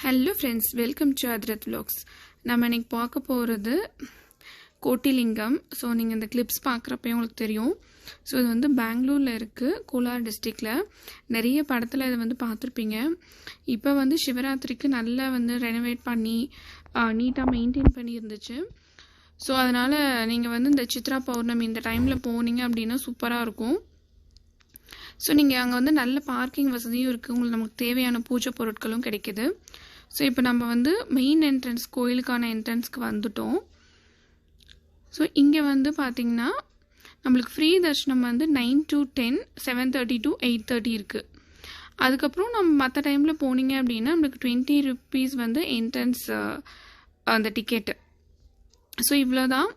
Hello friends welcome to Athrath vlogs நம்ம இன்னைக்கு பார்க்க போகிறது கோட்டிலிங்கம். ஸோ நீங்கள் இந்த கிளிப்ஸ் பார்க்குறப்பே உங்களுக்கு தெரியும். ஸோ இது வந்து பெங்களூரில் இருக்குது கோலார் டிஸ்ட்ரிக்டில் நிறைய படத்தில் இதை வந்து பார்த்துருப்பீங்க. இப்போ வந்து சிவராத்திரிக்கு நல்லா வந்து ரெனோவேட் பண்ணி நீட்டாக மெயின்டைன் பண்ணியிருந்துச்சு. ஸோ அதனால் நீங்கள் வந்து இந்த சித்ரா பௌர்ணமி இந்த டைமில் போனீங்க அப்படின்னா சூப்பராக இருக்கும். ஸோ நீங்கள் அங்கே வந்து நல்ல பார்க்கிங் வசதியும் இருக்குது உங்களுக்கு நமக்கு தேவையான பூஜை பொருட்களும் கிடைக்கிது. ஸோ இப்போ நம்ம வந்து மெயின் என்ட்ரன்ஸ் கோயிலுக்கான என்ட்ரன்ஸ்க்கு வந்துட்டோம். ஸோ இங்கே வந்து பார்த்திங்கன்னா நம்மளுக்கு ஃப்ரீ தர்ஷனம் வந்து nine to ten seven thirty to eight thirty இருக்குது அதுக்கப்புறம் நம்ம மற்ற டைமில் போனீங்க அப்படின்னா நம்மளுக்கு டுவெண்ட்டி ருப்பீஸ் வந்து என்ட்ரன்ஸ் அந்த டிக்கெட்டு ஸோ இவ்வளோதான்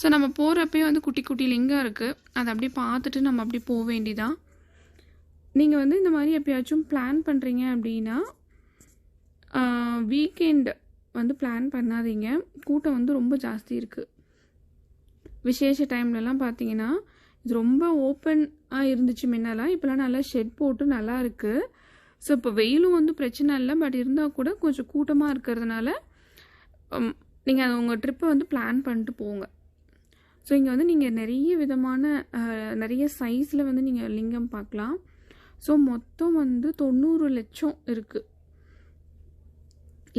ஸோ நம்ம போகிறப்பயே வந்து குட்டி குட்டி லிங்கம் இருக்குது அதை அப்படியே பார்த்துட்டு நம்ம அப்படியே போக வேண்டிதான். நீங்கள் வந்து இந்த மாதிரி எப்பயாச்சும் பிளான் பண்ணுறீங்க அப்படின்னா வீக்கெண்ட் வந்து பிளான் பண்ணாதீங்க. கூட்டம் வந்து ரொம்ப ஜாஸ்தி இருக்குது விசேஷ டைம்லலாம் பார்த்தீங்கன்னா இது ரொம்ப ஓப்பனாக இருந்துச்சு முன்னெல்லாம். இப்போலாம் நல்லா ஷெட் போட்டு நல்லா இருக்குது ஸோ இப்போ வெயிலும் வந்து பிரச்சனை இல்லை. பட் இருந்தால் கூட கொஞ்சம் கூட்டமாக இருக்கிறதுனால நீங்கள் அது உங்கள் ட்ரிப்பை வந்து பிளான் பண்ணிட்டு போங்க. ஸோ இங்கே வந்து நீங்கள் நிறைய விதமான நிறைய சைஸில் வந்து நீங்கள் லிங்கம் பார்க்கலாம். ஸோ மொத்தம் வந்து தொண்ணூறு லட்சம் இருக்குது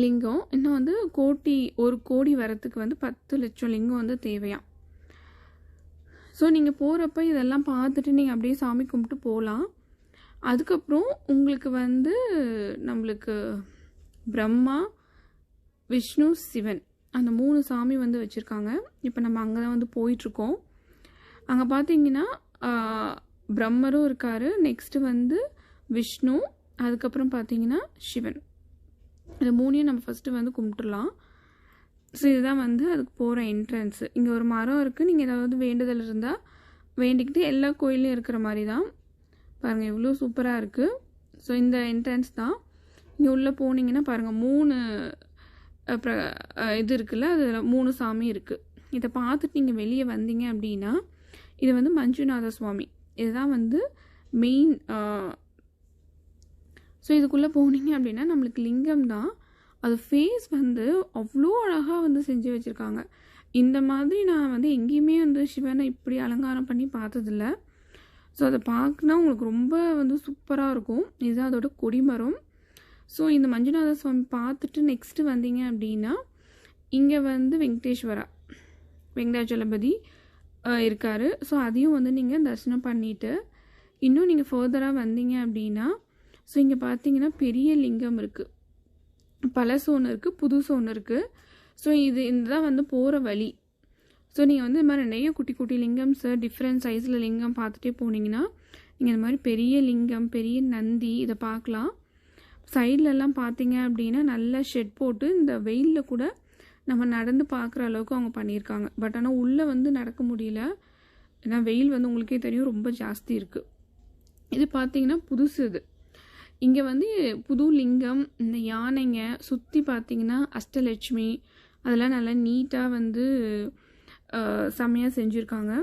லிங்கம். இன்னும் வந்து கோட்டி ஒரு கோடி வரத்துக்கு வந்து பத்து லட்சம் லிங்கம் வந்து தேவையாம். ஸோ நீங்கள் போகிறப்ப இதெல்லாம் பார்த்துட்டு நீங்கள் அப்படியே சாமி கும்பிட்டு போகலாம் அதுக்கப்புறம் உங்களுக்கு வந்து நம்மளுக்கு பிரம்மா விஷ்ணு சிவன். அந்த மூணு சாமி வந்து வச்சுருக்காங்க. இப்போ நம்ம அங்கே தான் வந்து போயிட்டுருக்கோம். அங்கே பார்த்தீங்கன்னா பிரம்மரும் இருக்கார். நெக்ஸ்ட்டு வந்து விஷ்ணு அதுக்கப்புறம் பார்த்தீங்கன்னா சிவன். இது மூணையும் நம்ம ஃபஸ்ட்டு வந்து கும்பிட்டுலாம் ஸோ இதுதான் வந்து அதுக்கு போகிற என்ட்ரன்ஸு இங்கே ஒரு மரம் இருக்குது நீங்கள் ஏதாவது வேண்டுதல் இருந்தால் வேண்டிக்கிட்டு எல்லா கோயிலையும் இருக்கிற மாதிரி தான் பாருங்கள் இவ்வளோ சூப்பராக இருக்குது ஸோ இந்த என்ட்ரன்ஸ் தான். இங்கே உள்ளே போனீங்கன்னா பாருங்கள் மூணு இது இருக்குல்ல அதில் மூணு சாமி இருக்குது இதை பார்த்துட்டு நீங்கள் வெளியே வந்தீங்க அப்படின்னா இது வந்து மஞ்சுநாத சுவாமி. இதுதான் வந்து மெயின் ஸோ இதுக்குள்ளே போனீங்க அப்படின்னா நம்மளுக்கு லிங்கம் தான். அது ஃபேஸ் வந்து அவ்வளோ அழகாக வந்து செஞ்சு வச்சுருக்காங்க. இந்த மாதிரி நான் வந்து எங்கேயுமே வந்து சிவனை இப்படி அலங்காரம் பண்ணி பார்த்ததில்ல. ஸோ அதை பார்க்குனா உங்களுக்கு ரொம்ப வந்து சூப்பராக இருக்கும். இதுதான் அதோட கொடிமரம். ஸோ இந்த மஞ்சுநாத சுவாமி பார்த்துட்டு நெக்ஸ்ட்டு வந்தீங்க அப்படின்னா இங்கே வந்து வெங்கடேஸ்வரா வெங்கடாச்சலபதி இருக்கார். ஸோ அதையும் வந்து நீங்கள் தரிசனம் பண்ணிவிட்டு இன்னும் நீங்கள் ஃபர்தராக வந்தீங்க அப்படின்னா ஸோ இங்கே பார்த்தீங்கன்னா பெரிய லிங்கம் இருக்குது பழசு ஒன்று இருக்குது புதுசு ஒன்று இருக்குது ஸோ இது இதுதான் வந்து போகிற வழி. ஸோ நீங்கள் வந்து இது மாதிரி நிறைய குட்டி குட்டி லிங்கம்ஸு டிஃப்ரெண்ட் சைஸில் லிங்கம் பார்த்துட்டே போனீங்கன்னா நீங்கள் இந்த மாதிரி பெரிய லிங்கம் பெரிய நந்தி இதை பார்க்கலாம். சைட்லலாம் பார்த்தீங்க அப்படின்னா நல்லா ஷெட் போட்டு இந்த வெயிலில் கூட நம்ம நடந்து பார்க்குற அளவுக்கு அவங்க பண்ணியிருக்காங்க. பட் ஆனால் உள்ளே வந்து நடக்க முடியல. ஏன்னா வெயில் வந்து உங்களுக்கே தெரியும் ரொம்ப ஜாஸ்தி இருக்குது இது பார்த்தீங்கன்னா புதுசு இது. இங்கே வந்து புது லிங்கம் இந்த யானைங்க சுற்றி பார்த்தீங்கன்னா அஷ்டலட்சுமி அதெல்லாம் நல்லா நீட்டாக வந்து செம்மையாக செஞ்சுருக்காங்க.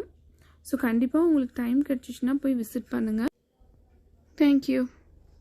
ஸோ கண்டிப்பாக உங்களுக்கு டைம் கிடச்சிச்சின்னா போய் விசிட் பண்ணுங்கள் தேங்க்யூ